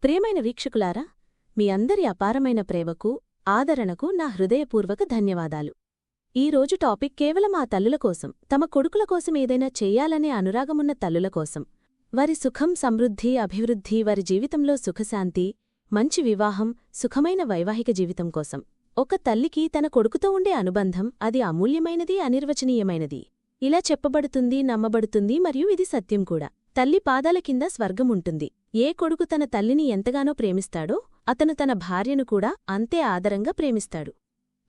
ప్రియమైన వీక్షకులారా మీ అందరి అపారమైన ప్రేమకు ఆదరణకు నా హృదయపూర్వక ధన్యవాదాలు. ఈ రోజు టాపిక్ కేవలం ఆ తల్లుల కోసం తమ కొడుకుల కోసం ఏదైనా చెయ్యాలనే అనురాగమున్న తల్లుల కోసం. వారి సుఖం సమృద్ధి అభివృద్ధి వారి జీవితంలో సుఖశాంతి మంచి వివాహం సుఖమైన వైవాహిక జీవితం కోసం. ఒక తల్లికి తన కొడుకుతో ఉండే అనుబంధం అది అమూల్యమైనది అనిర్వచనీయమైనది. ఇలా చెప్పబడుతుంది నమ్మబడుతుంది మరియు ఇది సత్యం కూడా. తల్లి పాదాల కింద స్వర్గముంటుంది ఏ కొడుకు తన తల్లిని ఎంతగానో ప్రేమిస్తాడో అతను తన భార్యను కూడా అంతే ఆదరంగా ప్రేమిస్తాడు.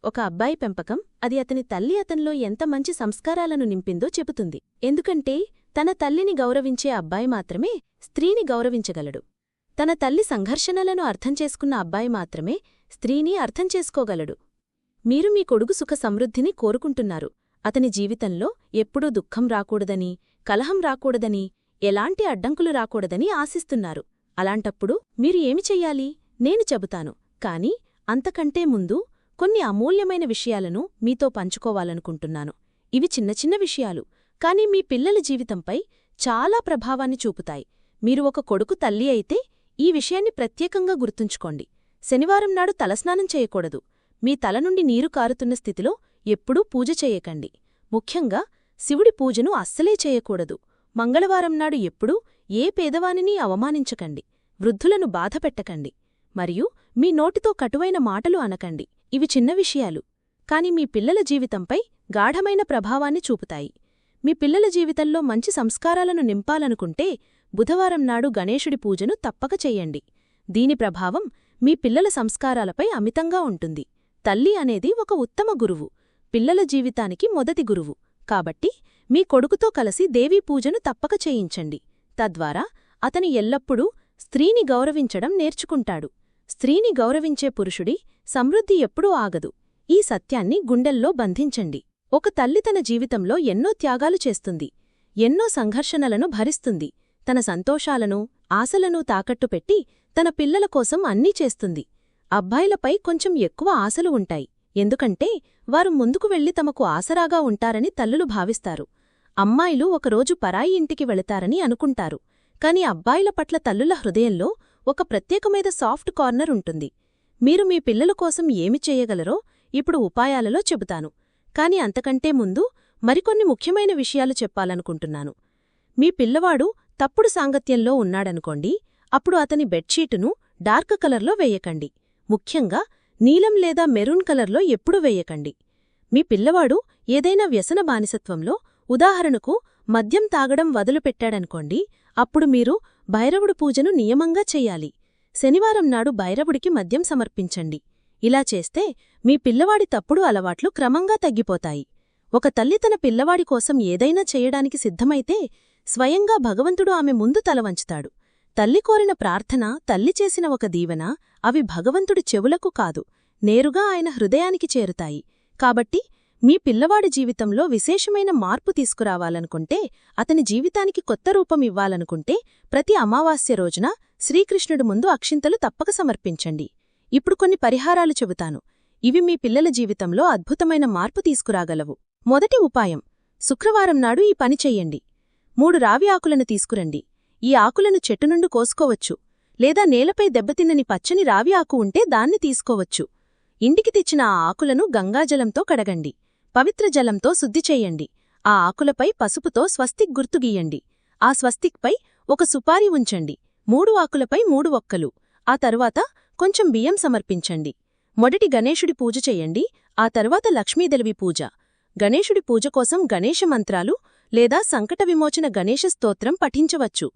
ఒక అబ్బాయి పెంపకం అది అతని తల్లి అతనిలో ఎంత మంచి సంస్కారాలను నింపిందో చెబుతుంది. ఎందుకంటే తన తల్లిని గౌరవించే అబ్బాయి మాత్రమే స్త్రీని గౌరవించగలడు. తన తల్లి సంఘర్షణలను అర్థం చేసుకున్న అబ్బాయి మాత్రమే స్త్రీని అర్థం చేసుకోగలడు. మీరు మీ కొడుకు సుఖ సమృద్ధిని కోరుకుంటున్నారు. అతని జీవితంలో ఎప్పుడూ దుఃఖం రాకూడదని కలహం రాకూడదని ఎలాంటి అడ్డంకులు రాకూడదని ఆశిస్తున్నారు. అలాంటప్పుడు మీరు ఏమి చెయ్యాలి? నేను చెబుతాను. కాని అంతకంటే ముందు కొన్ని అమూల్యమైన విషయాలను మీతో పంచుకోవాలనుకుంటున్నాను. ఇవి చిన్న చిన్న విషయాలు. కాని మీ పిల్లల జీవితంపై చాలా ప్రభావాన్ని చూపుతాయి. మీరు ఒక కొడుకు తల్లి అయితే ఈ విషయాన్ని ప్రత్యేకంగా గుర్తుంచుకోండి. శనివారం నాడు తలస్నానం చేయకూడదు. మీ తల నుండి నీరు కారుతున్న స్థితిలో ఎప్పుడూ పూజ చేయకండి. ముఖ్యంగా శివుడి పూజను అస్సలే చేయకూడదు. మంగళవారం నాడు ఎప్పుడూ ఏ పేదవానినీ అవమానించకండి. వృద్ధులను బాధపెట్టకండి మరియు మీ నోటితో కటువైన మాటలు అనకండి. ఇవి చిన్న విషయాలు. కాని మీ పిల్లల జీవితంపై గాఢమైన ప్రభావాన్ని చూపుతాయి. మీ పిల్లల జీవితంలో మంచి సంస్కారాలను నింపాలనుకుంటే బుధవారం నాడు గణేశుడి పూజను తప్పక చెయ్యండి దీని ప్రభావం మీ పిల్లల సంస్కారాలపై అమితంగా ఉంటుంది. తల్లి అనేది ఒక ఉత్తమ గురువు. పిల్లల జీవితానికి మొదటి గురువు. కాబట్టి మీ కొడుకుతో కలిసి దేవీ పూజను తప్పక చేయించండి. తద్వారా అతని ఎల్లప్పుడూ స్త్రీని గౌరవించడం నేర్చుకుంటాడు. స్త్రీని గౌరవించే పురుషుడి సమృద్ధి ఎప్పుడూ ఆగదు. ఈ సత్యాన్ని గుండెల్లో బంధించండి. ఒక తల్లి తన జీవితంలో ఎన్నో త్యాగాలు చేస్తుంది. ఎన్నో సంఘర్షణలను భరిస్తుంది. తన సంతోషాలను ఆశలను తాకట్టుపెట్టి తన పిల్లల కోసం అన్నీ చేస్తుంది. అబ్బాయిలపై కొంచెం ఎక్కువ ఆశలు ఉంటాయి. ఎందుకంటే వారు ముందుకు వెళ్ళి తమకు ఆసరాగా ఉంటారని తల్లులు భావిస్తారు. అమ్మాయిలు ఒకరోజు పరాయి ఇంటికి వెళతారని అనుకుంటారు. కాని అబ్బాయిల పట్ల తల్లుల హృదయంలో ఒక ప్రత్యేకమైన సాఫ్ట్ కార్నర్ ఉంటుంది. మీరు మీ పిల్లల కోసం ఏమి చేయగలరో ఇప్పుడు ఉపాయాలలో చెబుతాను. కాని అంతకంటే ముందు మరికొన్ని ముఖ్యమైన విషయాలు చెప్పాలనుకుంటున్నాను. మీ పిల్లవాడు తప్పుడు సాంగత్యంలో ఉన్నాడనుకోండి అప్పుడు అతని బెడ్షీటును డార్క్ కలర్లో వేయకండి. ముఖ్యంగా నీలం లేదా మెరూన్ కలర్లో ఎప్పుడూ వేయకండి. మీ పిల్లవాడు ఏదైనా వ్యసన బానిసత్వంలో ఉదాహరణకు మద్యం తాగడం వదులుపెట్టాడనుకోండి అప్పుడు మీరు భైరవుడు పూజను నియమంగా చెయ్యాలి శనివారం నాడు భైరవుడికి మద్యం సమర్పించండి. ఇలా చేస్తే మీ పిల్లవాడి తప్పుడు అలవాట్లు క్రమంగా తగ్గిపోతాయి. ఒక తల్లి తన పిల్లవాడి కోసం ఏదైనా చేయడానికి సిద్ధమైతే స్వయంగా భగవంతుడు ఆమె ముందు తలవంచుతాడు తల్లి కోరిన ప్రార్థన తల్లి చేసిన ఒక దీవెన అవి భగవంతుడి చెవులకు కాదు నేరుగా ఆయన హృదయానికి చేరుతాయి. కాబట్టి మీ పిల్లవాడి జీవితంలో విశేషమైన మార్పు తీసుకురావాలనుకుంటే అతని జీవితానికి కొత్త రూపం ఇవ్వాలనుకుంటే ప్రతి అమావాస్య రోజున శ్రీకృష్ణుడు ముందు అక్షింతలు తప్పక సమర్పించండి. ఇప్పుడు కొన్ని పరిహారాలు చెబుతాను. ఇవి మీ పిల్లల జీవితంలో అద్భుతమైన మార్పు తీసుకురాగలవు. మొదటి ఉపాయం శుక్రవారం నాడు ఈ పని చెయ్యండి మూడు రావి ఆకులను తీసుకురండి. ఈ ఆకులను చెట్టు నుండి కోసుకోవచ్చు లేదా నేలపై దెబ్బతిన్నని పచ్చని రావి ఆకు ఉంటే దాన్ని తీసుకోవచ్చు. ఇంటికి తెచ్చిన ఆ ఆకులను గంగాజలంతో కడగండి పవిత్ర జలంతో శుద్ధి చేయండి ఆ ఆకులపై పసుపుతో స్వస్తిక్ గుర్తు గీయండి ఆ స్వస్తిక్పై ఒక సుపారి ఉంచండి మూడు ఆకులపై మూడు ఒక్కలు ఆ తరువాత కొంచెం బియ్యం సమర్పించండి. మొదటి గణేశుడి పూజ చేయండి ఆ తరువాత లక్ష్మీదేవి పూజ. గణేశుడి పూజ కోసం గణేశ మంత్రాలు లేదా సంకట విమోచన గణేశ స్తోత్రం పఠించవచ్చు.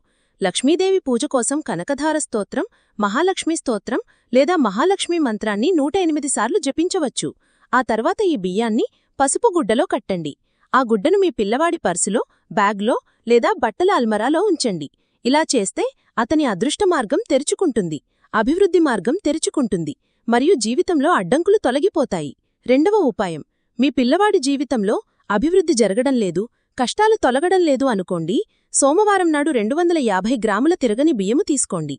లక్ష్మీదేవి పూజ కోసం కనకధార స్తోత్రం మహాలక్ష్మీ స్తోత్రం లేదా మహాలక్ష్మీ మంత్రాన్ని నూట ఎనిమిది సార్లు జపించవచ్చు. ఆ తర్వాత ఈ బియ్యాన్ని పసుపు గుడ్డలో కట్టండి. ఆ గుడ్డను మీ పిల్లవాడి పర్సులో బ్యాగ్లో లేదా బట్టల అల్మరాలో ఉంచండి. ఇలా చేస్తే అతని అదృష్ట మార్గం తెరుచుకుంటుంది అభివృద్ధి మార్గం తెరుచుకుంటుంది మరియు జీవితంలో అడ్డంకులు తొలగిపోతాయి. రెండవ ఉపాయం మీ పిల్లవాడి జీవితంలో అభివృద్ధి జరగడం లేదు కష్టాలు తొలగడం లేదు అనుకోండి సోమవారం నాడు రెండు వందల యాభై గ్రాముల తిరగని బియ్యము తీసుకోండి.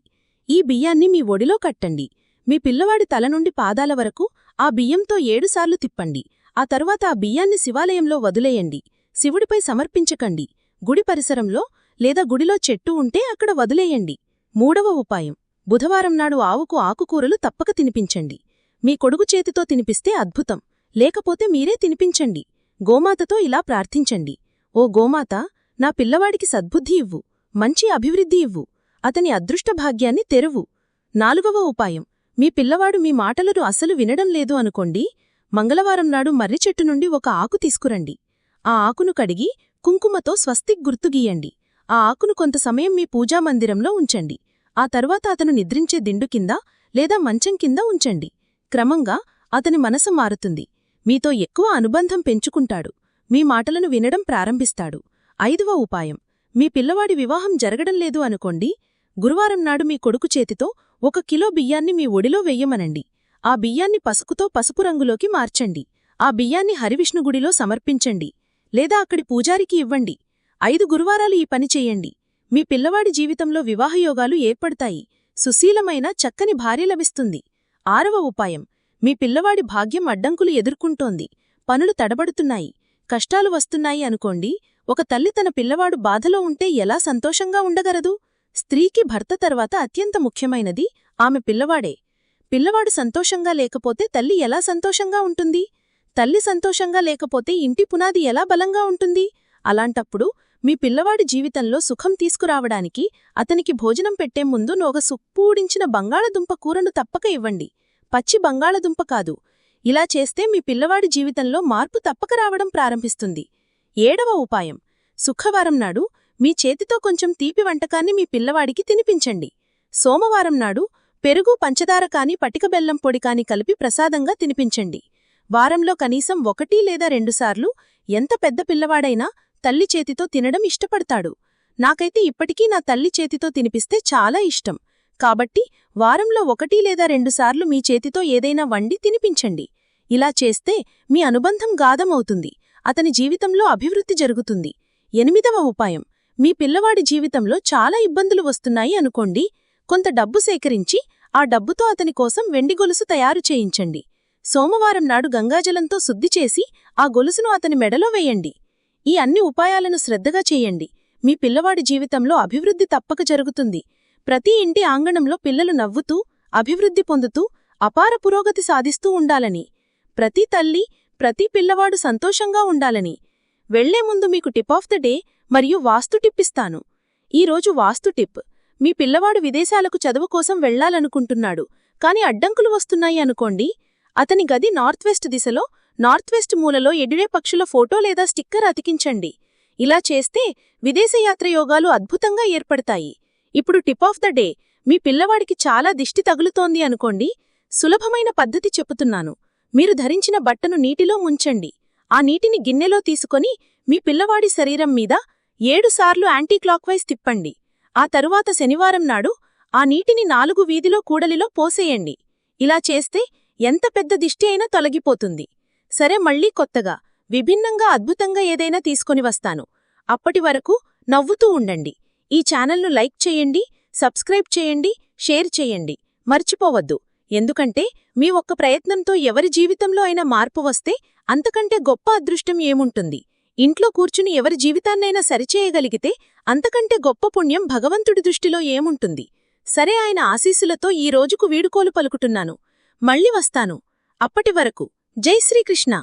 ఈ బియ్యాన్ని మీ ఒడిలో కట్టండి. మీ పిల్లవాడి తల నుండి పాదాల వరకు ఆ బియ్యంతో ఏడుసార్లు తిప్పండి. ఆ తరువాత ఆ బియ్యాన్ని శివాలయంలో వదిలేయండి. శివుడిపై సమర్పించకండి. గుడి పరిసరంలో లేదా గుడిలో చెట్టు ఉంటే అక్కడ వదిలేయండి. మూడవ ఉపాయం. బుధవారం నాడు ఆవుకు ఆకుకూరలు తప్పక తినిపించండి. మీ కొడుకు చేతితో తినిపిస్తే అద్భుతం. లేకపోతే మీరే తినిపించండి. గోమాతతో ఇలా ప్రార్థించండి. ఓ గోమాత నా పిల్లవాడికి సద్బుద్ధి ఇవ్వు మంచి అభివృద్ధి ఇవ్వు అతని అదృష్టభాగ్యాన్ని తెరువు. నాలుగవ ఉపాయం మీ పిల్లవాడు మీ మాటలను అసలు వినడం లేదు అనుకోండి మంగళవారం నాడు మర్రి చెట్టు నుండి ఒక ఆకు తీసుకురండి. ఆ ఆకును కడిగి కుంకుమతో స్వస్తిక్ గుర్తుగీయండి ఆ ఆకును కొంత సమయం మీ పూజామందిరంలో ఉంచండి. ఆ తరువాత అతను నిద్రించే దిండు కింద లేదా మంచం కింద ఉంచండి. క్రమంగా అతని మనసు మారుతుంది. మీతో ఎక్కువ అనుబంధం పెంచుకుంటాడు. మీ మాటలను వినడం ప్రారంభిస్తాడు. ఐదవ ఉపాయం. మీ పిల్లవాడి వివాహం జరగడం లేదు అనుకోండి. గురువారం నాడు మీ కొడుకు చేతితో ఒక కిలో బియ్యాన్ని మీ ఒడిలో వెయ్యమనండి ఆ బియ్యాన్ని పసుపుతో పసుపు రంగులోకి మార్చండి. ఆ బియ్యాన్ని హరివిష్ణుగుడిలో సమర్పించండి. లేదా అక్కడి పూజారికి ఇవ్వండి. ఐదు గురువారాలు ఈ పని చెయ్యండి మీ పిల్లవాడి జీవితంలో వివాహయోగాలు ఏర్పడతాయి. సుశీలమైన చక్కని భార్య లభిస్తుంది. ఆరవ ఉపాయం. మీ పిల్లవాడి భాగ్యం అడ్డంకులు ఎదుర్కొంటోంది. పనులు తడబడుతున్నాయి. కష్టాలు వస్తున్నాయి అనుకోండి. ఒక తల్లి తన పిల్లవాడు బాధలో ఉంటే ఎలా సంతోషంగా ఉండగలదు? స్త్రీకి భర్త తర్వాత అత్యంత ముఖ్యమైనది ఆమె పిల్లవాడే. పిల్లవాడు సంతోషంగా లేకపోతే తల్లి ఎలా సంతోషంగా ఉంటుంది? తల్లి సంతోషంగా లేకపోతే ఇంటి పునాది ఎలా బలంగా ఉంటుంది? అలాంటప్పుడు మీ పిల్లవాడి జీవితంలో సుఖం తీసుకురావడానికి అతనికి భోజనం పెట్టే ముందు నొగ సుప్పూడించిన బంగాళదుంప కూరను తప్పక ఇవ్వండి. పచ్చి బంగాళదుంప కాదు. ఇలా చేస్తే మీ పిల్లవాడి జీవితంలో మార్పు తప్పక రావడం ప్రారంభిస్తుంది. ఏడవ ఉపాయం. శుక్రవారం నాడు మీ చేతితో కొంచెం తీపి వంటకాన్ని మీ పిల్లవాడికి తినిపించండి. సోమవారం నాడు పెరుగు పంచదార కాని పటిక బెల్లం పొడి కాని కలిపి ప్రసాదంగా తినిపించండి. వారంలో కనీసం ఒకటి లేదా రెండుసార్లు ఎంత పెద్ద పిల్లవాడైనా తల్లి చేతితో తినడం ఇష్టపడతాడు. నాకైతే ఇప్పటికీ నా తల్లి చేతితో తినిపిస్తే చాలా ఇష్టం. కాబట్టి వారంలో ఒకటి లేదా రెండుసార్లు మీ చేతితో ఏదైనా వండి తినిపించండి. ఇలా చేస్తే మీ అనుబంధం గాధమవుతుంది. అతని జీవితంలో అభివృద్ధి జరుగుతుంది. ఎనిమిదవ ఉపాయం. మీ పిల్లవాడి జీవితంలో చాలా ఇబ్బందులు వస్తున్నాయి అనుకోండి. కొంత డబ్బు సేకరించి ఆ డబ్బుతో అతని కోసం వెండి గొలుసు తయారు చేయించండి. సోమవారం నాడు గంగాజలంతో శుద్ధి చేసి ఆ గొలుసును అతని మెడలో వేయండి. ఈ అన్ని ఉపాయాలను శ్రద్ధగా చేయండి. మీ పిల్లవాడి జీవితంలో అభివృద్ధి తప్పక జరుగుతుంది. ప్రతి ఇంటి ఆంగణంలో పిల్లలు నవ్వుతూ అభివృద్ధి పొందుతూ అపార పురోగతి సాధిస్తూ ఉండాలని. ప్రతి తల్లి ప్రతి పిల్లవాడు సంతోషంగా ఉండాలని. వెళ్ళే ముందు మీకు టిప్ ఆఫ్ ద డే మరియు వాస్తు టిప్ ఇస్తాను. ఈరోజు వాస్తు టిప్. మీ పిల్లవాడు విదేశాలకు చదువు కోసం వెళ్ళాలనుకుంటున్నాడు కాని అడ్డంకులు వస్తున్నాయి అనుకోండి. అతని గది నార్త్ వెస్ట్ దిశలో నార్త్ వెస్ట్ మూలలో ఎడిరే పక్షుల ఫోటో లేదా స్టిక్కర్ అతికించండి. ఇలా చేస్తే విదేశయాత్ర యోగాలు అద్భుతంగా ఏర్పడతాయి. ఇప్పుడు టిప్ ఆఫ్ ద డే. మీ పిల్లవాడికి చాలా దిష్టి తగులుతోంది అనుకోండి. సులభమైన పద్ధతి చెప్పుతున్నాను మీరు ధరించిన బట్టను నీటిలో ముంచండి. ఆ నీటిని గిన్నెలో తీసుకొని మీ పిల్లవాడి శరీరం మీద ఏడుసార్లు యాంటీక్లాక్వైజ్ తిప్పండి. ఆ తరువాత శనివారం నాడు ఆ నీటిని నాలుగు వీధిలో కూడలిలో పోసేయండి. ఇలా చేస్తే ఎంత పెద్ద దిష్టి అయినా తొలగిపోతుంది. సరే మళ్ళీ కొత్తగా విభిన్నంగా అద్భుతంగా ఏదైనా తీసుకొని వస్తాను. అప్పటి వరకు నవ్వుతూ ఉండండి. ఈ ఛానల్ను లైక్ చేయండి సబ్స్క్రైబ్ చేయండి షేర్ చేయండి. మర్చిపోవద్దు. ఎందుకంటే మీ ఒక్క ప్రయత్నంతో ఎవరి జీవితంలో అయినా మార్పు వస్తే అంతకంటే గొప్ప అదృష్టం ఏముంటుంది? ఇంట్లో కూర్చుని ఎవరి జీవితాన్నైనా సరిచేయగలిగితే అంతకంటే గొప్ప పుణ్యం భగవంతుడి దృష్టిలో ఏముంటుంది? సరే ఆయన ఆశీస్సులతో ఈ రోజుకు వీడుకోలు పలుకుతున్నాను. మళ్ళీ వస్తాను. అప్పటి వరకు. జై శ్రీకృష్ణ.